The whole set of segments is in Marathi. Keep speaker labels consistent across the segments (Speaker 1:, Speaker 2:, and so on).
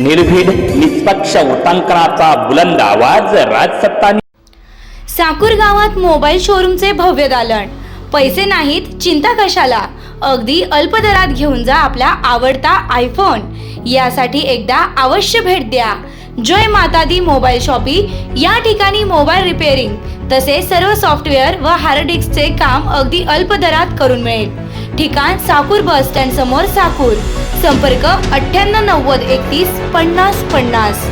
Speaker 1: निर्भीड निष्पक्ष उटांकनाचा बुलंद आवाज राजसत्ता
Speaker 2: साकूर गावात मोबाईल शोरूमचे भव्य दालन. पैसे नाहीत चिंता कशाला? अगदी अल्प दरात घेऊन जा आपला आवडता आयफोन यासाठी एकदा अवश्य भेट द्या. जय माता दी मोबाईल शॉपी. या ठिकाणी मोबाईल रिपेअरिंग तसे सर्व सॉफ्टवेअर व हार्ड डिस्कचे काम अगदी अल्प दरात करून मिळेल. ठिकाण साकूर बस स्टँड समोर साकूर. संपर्क अठ्ठ्याण्णव नव्वद एकतीस पन्नास पन्नास.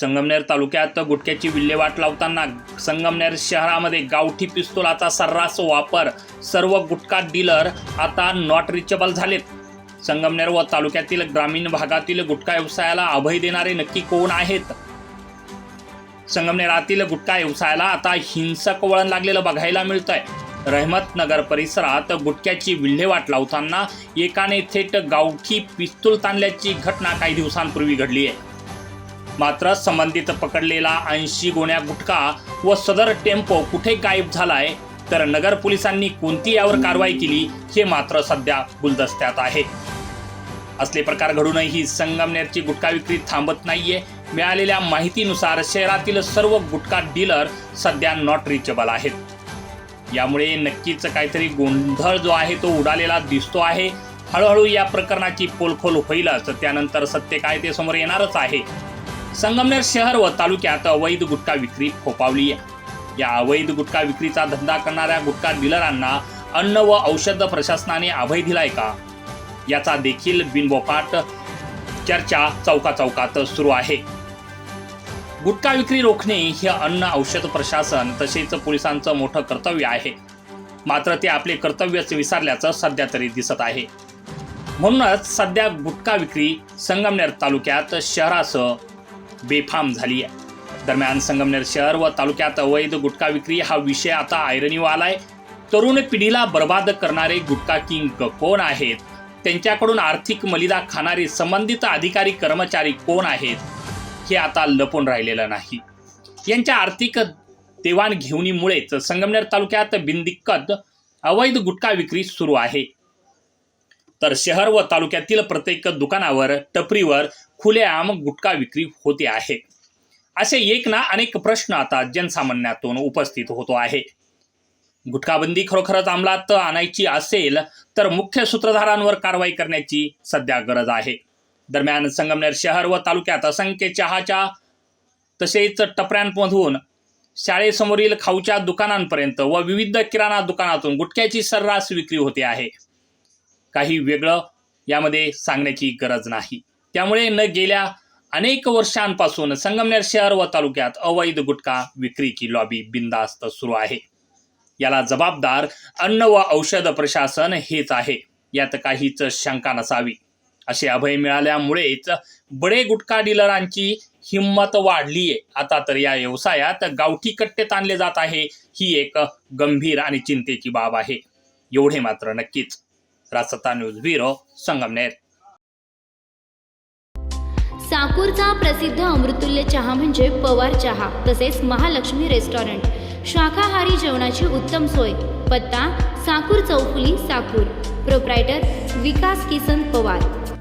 Speaker 1: संगमनेर तालुक्यात गुटख्याची विल्हेवाट लावताना संगमनेर शहरामध्ये गावठी पिस्तुलाचा सर्रास वापर. सर्व गुटखा डीलर आता नॉट रिचेबल झालेत. संगमनेर व तालुक्यातील ग्रामीण भागातील गुटखा व्यवसायाला अभय देणारे नक्की कोण आहेत? संगमनेरातील गुटखा व्यवसायाला आता हिंसक वळण लागलेलं बघायला मिळतंय. रहमतनगर परिसरात गुटख्याची विल्हेवाट लावताना एकाने थेट गावठी पिस्तूल ताणल्याची घटना काही दिवसांपूर्वी घडली आहे. मात्र संबंधित पकडलेला ऐंशी गोण्या गुटखा व सदर टेम्पो कुठे गायब झालाय तर नगर पोलिसांनी कोणती यावर कारवाई केली हे मात्र सध्या गुलदस्त्यात आहे. असले प्रकार घडूनही संगमनेरची गुटखा विक्री थांबत नाहीये. मिळालेल्या माहितीनुसार शहरातील सर्व गुटखा डीलर सध्या नॉट रिचेबल आहेत. यामुळे नक्कीच काहीतरी गोंधळ जो आहे तो उडालेला दिसतो आहे. हळूहळू या प्रकरणाची पोलखोल होईलच. त्यानंतर सत्य काय ते समोर येणारच आहे. संगमनेर शहर व तालुक्यात अवैध गुटखा विक्री फोपावली आहे. या अवैध गुटखा विक्रीचा धंदा करणाऱ्या गुटखा डीलरांना अन्न व औषध प्रशासनाने अभय दिलाय का? याचा देखील बिनबोपाट चर्चा चौका चौकात सुरू आहे. गुटखा विक्री रोखणे हे अन्न औषध प्रशासन तसेच पोलिसांचं मोठं कर्तव्य आहे. मात्र ते आपले कर्तव्यच विसरल्याचं सध्या तरी दिसत आहे. म्हणूनच सध्या गुटखा विक्री संगमनेर तालुक्यात शहरासह बेफाम झाली आहे. दरम्यान संगमनेर शहर व तालुक्यात अवैध गुटखा विक्री हा विषय आता ऐरणीव आलाय. तरुण पिढीला बर्बाद करणारे गुटखा किंग कोण आहेत? त्यांच्याकडून आर्थिक मलिदा खाणारे संबंधित अधिकारी कर्मचारी कोण आहेत? हे आता लपून राहिलेलं नाही. यांच्या आर्थिक देवाणघेवणीमुळेच संगमनेर तालुक्यात बिनदिक्कत अवैध गुटखा विक्री सुरू आहे. तर शहर व तालुक्यातील प्रत्येक दुकानावर टपरीवर खुलेआम गुटखा विक्री होते आहे. असे एक ना अनेक प्रश्न आता जनसामान्यातून उपस्थित होतो आहे. गुटखाबंदी खरोखरच अंमलात आणायची असेल तर मुख्य सूत्रधारांवर कारवाई करण्याची सध्या गरज आहे. दरम्यान संगमनेर शहर व तालुक्यात असंख्य चहाच्या तसेच टपऱ्यांमधून शाळेसमोरील खाऊच्या दुकानांपर्यंत व विविध किराणा दुकानातून गुटख्याची सर्रास विक्री होते आहे. काही वेगळं यामध्ये सांगण्याची गरज नाही. त्यामुळे न गेल्या अनेक वर्षांपासून संगमनेर शहर व तालुक्यात अवैध गुटखा विक्रीची लॉबी बिंदास्त सुरू आहे. याला जबाबदार अन्न व औषध प्रशासन हेच आहे. यात काहीच शंका नसावी. असे अभय मिळाल्यामुळेच बडे गुटखा डीलरांची हिंमत वाढली आहे आता तर या व्यवसायात गावठी कट्टे ताणले जात आहे. ही एक गंभीर आणि चिंतेची बाब आहे. एवढे मात्र नक्कीच. Rajsatta news bureau Sangamner.
Speaker 2: साकूरचा प्रसिद्ध अमृतुल्य चहा म्हणजे पवार चहा तसेच महालक्ष्मी रेस्टॉरंट. शाकाहारी जेवणाची उत्तम सोय. पत्ता साकूर चौफुली साकूर. प्रोप्रायटर विकास किसन पवार.